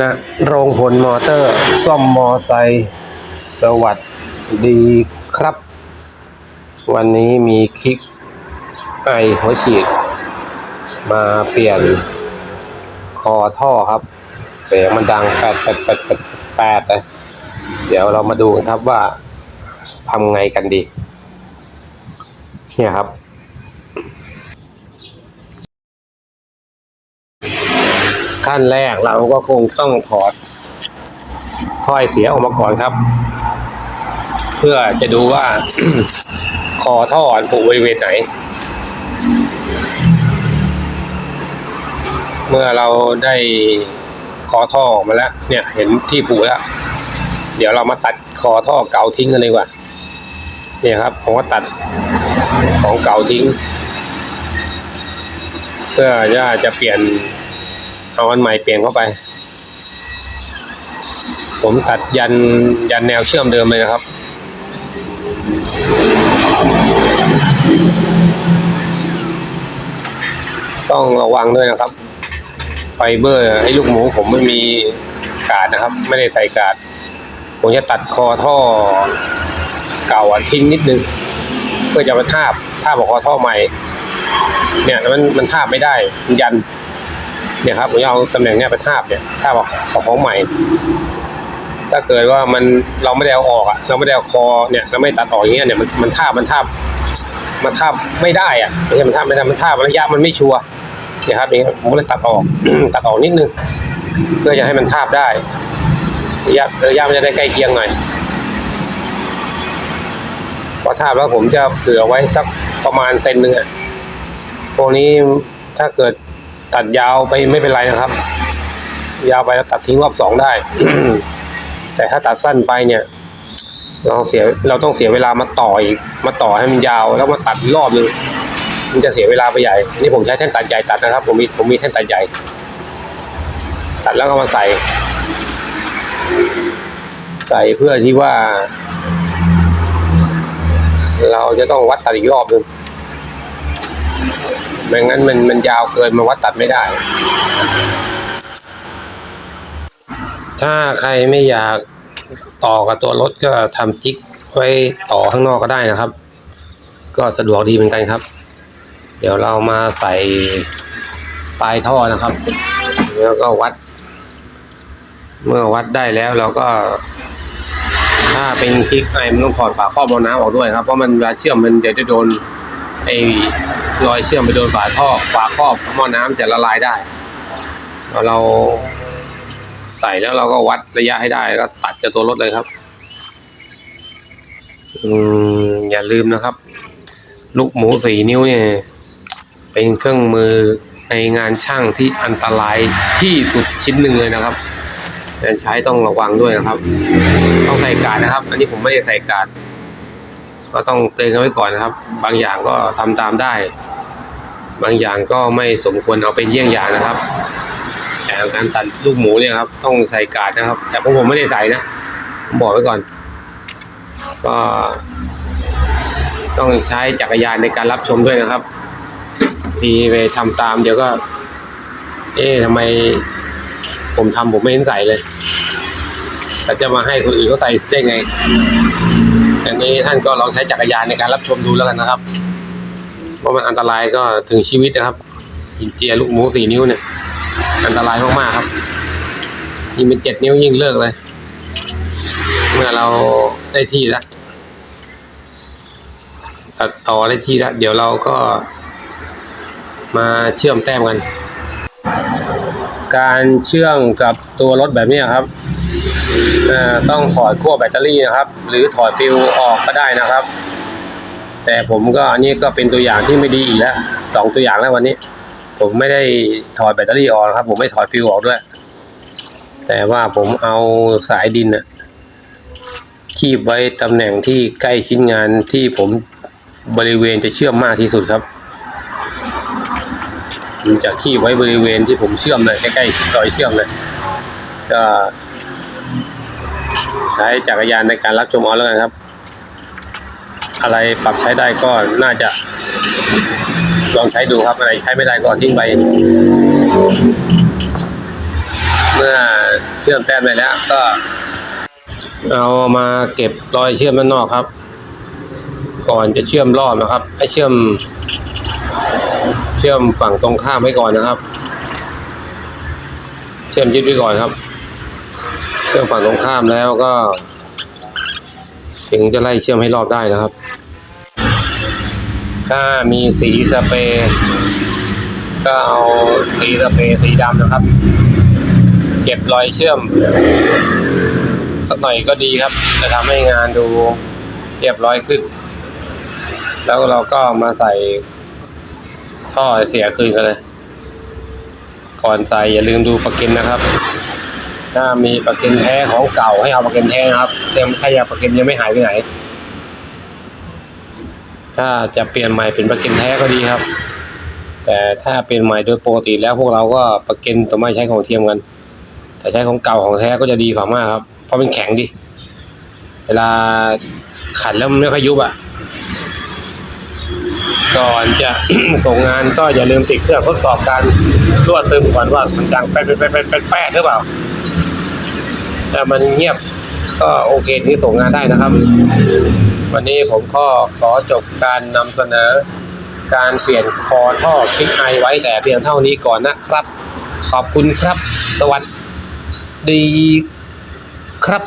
ณโรงผลมอเตอร์ ซ่อมมอไซค์สวัสดีครับ วันนี้มีคลิกไอหัวฉีด มาเปลี่ยนคอท่อครับเสียงมันดังแปดแปดแปดแปดแปดเลยเดี๋ยวเรามาดูกันครับว่าทำไงกันดี เนี่ยครับ ขั้นแรกเราก็คงต้องถอดถ้อยเสียออกมาก่อนครับ เพื่อจะดูว่า คอท่อผูกบริเวณไหน เมื่อเราได้คอท่อออกมาแล้ว เนี่ยเห็นที่ผูกแล้ว เดี๋ยวเรามาตัดคอท่อเก่าทิ้งกันเลยว่าเนี่ยครับผมก็ตัดของเก่าทิ้ง เพื่อจะจะเปลี่ยน เอาอันใหม่เปลี่ยนเข้าไป ผมตัดยันยันแนวเชื่อมเดิมเลยนะครับต้องระวังด้วยนะครับ ไฟเบอร์ให้ลูกหมูผมไม่มีกาดนะครับ ไม่ได้ใส่กาด ผมจะตัดคอท่อเก่าทิ้งนิดนึง เพื่อจะมาทาบทาบกับคอท่อใหม่ เนี่ยมันมันทาบไม่ได้มันยัน เนี่ยครับผมจะเอาตำแหน่งเนี้ยไปทาบเนี่ยทาบกับของใหม่ ถ้าเกิดว่ามันเราไม่ได้เอาออกอะเราไม่ได้เอาคอเนี่ยเราไม่ตัดออกอย่างเงี้ยเนี่ยมันมันทาบมันทาบมันทาบไม่ได้อะไม่ใช่มันทาบไม่ได้มันทาบระยะมันไม่ชัวร์เนี่ยครับนี่ผมเลยตัดออก ตัดออกนิดนึง เพื่อจะให้มันทาบได้ระยะระยะมันจะได้ใกล้เคียงหน่อยพอทาบแล้วผมจะเผื่อไว้สักประมาณเซนหนึ่งอะพวกนี้ถ้าเกิด ตัดยาวไปไม่เป็นไรนะครับ ยาวไปแล้วตัดทิ้งรอบสองได้ แต่ถ้าตัดสั้นไปเนี่ย เราเสียเราต้องเสียเวลามาต่ออีก มาต่อให้มันยาวแล้วมาตัดรอบนึงมันจะเสียเวลาไปใหญ่ นี่ผมใช้แท่นตัดใหญ่ตัดนะครับ ผมมีผมมีแท่นตัดใหญ่ ตัดแล้วก็มาใส่ ใส่เพื่อที่ว่า เราจะต้องวัดตัดอีกรอบนึง ไม่งั้นมันมันยาวเกินมาวัดตัดไม่ได้ ถ้าใครไม่อยากต่อกับตัวรถก็ทำจิ๊กไว้ต่อข้างนอกก็ได้นะครับ ก็สะดวกดีเหมือนกันครับ เดี๋ยวเรามาใส่ปลายท่อนะครับ แล้วก็วัด เมื่อวัดได้แล้วเราก็ ถ้าเป็นคลิกไอมันต้องถอดฝาครอบเอาน้ำออกด้วยครับ เพราะมันเวลาเชื่อมมันเดี๋ยวจะโดน ไอ้รอยเชื่อมไปโดนฝาท่อฝาครอบหม้อน้ำจะละลายได้พอเราใส่แล้วเราก็วัดระยะให้ได้ก็ตัดจาตัวรถเลยครับ อืมอย่าลืมนะครับ ลูกหมูสี่นิ้วเนี่ย เป็นเครื่องมือในงานช่างที่อันตรายที่สุดชิ้นหนึ่งเลยนะครับการใช้ต้องระวังด้วยนะครับ ต้องใส่กาดนะครับ อันนี้ผมไม่ได้ใส่กาด ก็ต้องเตือนกันไว้ก่อนนะครับ บางอย่างก็ทำตามได้ บางอย่างก็ไม่สมควรเอาเป็นเยี่ยงอย่างนะครับแต่การตัดลูกหมูเนี่ยครับ ต้องใส่กาดนะครับ แต่พวกผมไม่ได้ใส่นะผมบอกไว้ก่อน ก็ ต้องใช้จักรยานในการรับชมด้วยนะครับทีไปทำตามเดี๋ยวก็ เอ๊ะทำไมผมทำผมไม่เห็นใส่เลยแต่จะมาให้คนอื่นเขาใส่ได้ไง อันนี้ท่านก็ลองใช้จักรยานในการรับชมดูแล้วกันนะครับว่ามันอันตรายก็ถึงชีวิตนะครับหินเจียลูกหมูสี่นิ้วเนี่ย อันตรายมากๆครับยิ่งเป็นเจ็ดนิ้วยิ่งเลิกเลย เมื่อเราได้ที่แล้วตัดต่อได้ที่แล้ว เดี๋ยวเราก็มาเชื่อมแต้มกัน การเชื่อมกับตัวรถแบบนี้ครับ ต้องถอดขั้วแบตเตอรี่นะครับ หรือถอดฟิลออกก็ได้นะครับ แต่ผมก็อันนี้ก็เป็นตัวอย่างที่ไม่ดีอีกแล้วสองตัวอย่างแล้ววันนี้ ผมไม่ได้ถอดแบตเตอรี่ออกครับ ผมไม่ถอดฟิลออกด้วย แต่ว่าผมเอาสายดินอะคีบไว้ตำแหน่งที่ใกล้ชิ้นงานที่ผมบริเวณจะเชื่อมมากที่สุดครับผมจะคีบไว้บริเวณที่ผมเชื่อมเลยใกล้ๆรอยเชื่อมเลยก็ ใช้จักรยานในการรับชมเอาแล้วกันครับ อะไรปรับใช้ได้ก็น่าจะ ลองใช้ดูครับอะไรใช้ไม่ได้ก็ทิ้งไปเมื่อเชื่อมแต้มไปแล้วก็ เอามาเก็บรอยเชื่อมด้านนอกครับ ก่อนจะเชื่อมรอบนะครับ ให้เชื่อม เชื่อมฝั่งตรงข้ามไว้ก่อนนะครับ เชื่อมยึดไว้ก่อนครับ เชื่อมฝั่งตรงข้ามแล้วก็ ถึงจะไล่เชื่อมให้รอบได้นะครับ ถ้ามีสีสเปรย์ก็เอาสีสเปรย์สีดำนะครับ เก็บรอยเชื่อม สักหน่อยก็ดีครับ จะทำให้งานดูเรียบร้อยขึ้น แล้วเราก็มาใส่ท่อเสียคืนกันเลย ก่อนใส่อย่าลืมดูประกันนะครับ ถ้ามีประกันแท้ของเก่าให้เอาประกันแท้นะครับเต็มถ้ายากประกันยังไม่หายไปไหน ถ้าจะเปลี่ยนใหม่เป็นประกันแท้ก็ดีครับ แต่ถ้าเป็นใหม่โดยปกติแล้วพวกเราก็ประกันตัวไม่ใช้ของเทียมกัน แต่ใช้ของเก่าของแท้ก็จะดีกว่ามากครับ เพราะมันแข็งดิเวลาขันแล้วมันไม่ค่อยยุบอะก่อนจะส่งงานก็อย่าลืมติดเครื่องทดสอบการรั่วซึมก่อนว่ามันดังแป๊ดแป๊ดแป๊ดแป๊ดแป๊ดหรือเปล่า ถ้ามันเงียบก็โอเคที่ส่งงานได้นะครับ วันนี้ผมก็ขอจบการนำเสนอ การเปลี่ยนคอท่อคลิกไอไว้แต่เพียงเท่านี้ก่อนนะครับ ขอบคุณครับ สวัสดีครับ